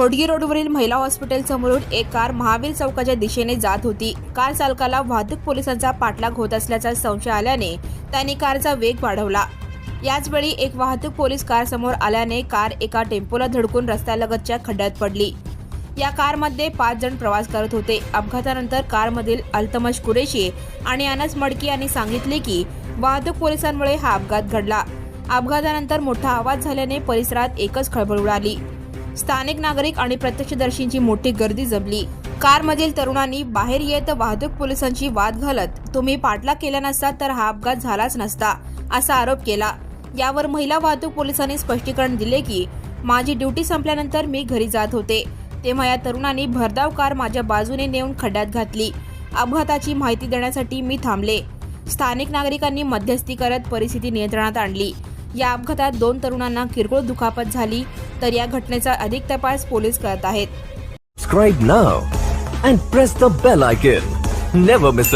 होडगी रोडवरील महिला हॉस्पिटल समोरून एक कार महावीर चौकाच्या दिशेने जात होती. कार चालकाला वाहतूक पोलिसांचा पाठलाग होत असल्याचा संशय आल्याने त्यांनी कारचा वेग वाढवला. याचवेळी एक वाहतूक पोलीस कार समोर आल्याने कार एका टेम्पोला धडकून रस्त्यालगतच्या खड्ड्यात पडली. या कारमध्ये पाच जण प्रवास करत होते. अपघातानंतर कारमधील अल्तमश कुरेशी आणि अनस मडकी यांनी सांगितले की वाहतूक पोलिसांमुळे हा अपघात घडला. अपघातानंतर मोठा आवाज झाल्याने परिसरात एकच खळबळ उडाली. स्थानिक नागरिक आणि प्रत्यक्षदर्शींची मोठी गर्दी जमली. कारमधील तरुणांनी बाहेर येत वाहतूक पोलिसांची वाद घालत तुम्ही पाठलाग केला नसता तर हा अपघात झालाच नसता असा आरोप केला. यावर महिला वाहतूक पोलिसांनी स्पष्टीकरण दिले की माझी ड्युटी संपल्यानंतर मी घरी जात होते. तेव्हा या तरुणांनी भरधाव कार माझ्या बाजूने नेऊन खड्ड्यात घातली. अपघाताची माहिती देण्यासाठी मी थांबले. स्थानिक नागरिकांनी मध्यस्थी करत परिस्थिती नियंत्रणात आणली. या अपघातात दोन तरुणांना किरकोळ दुखापत झाली तर या घटनेचा अधिक तपास पोलीस करत आहेत Subscribe now and press the bell icon. Never miss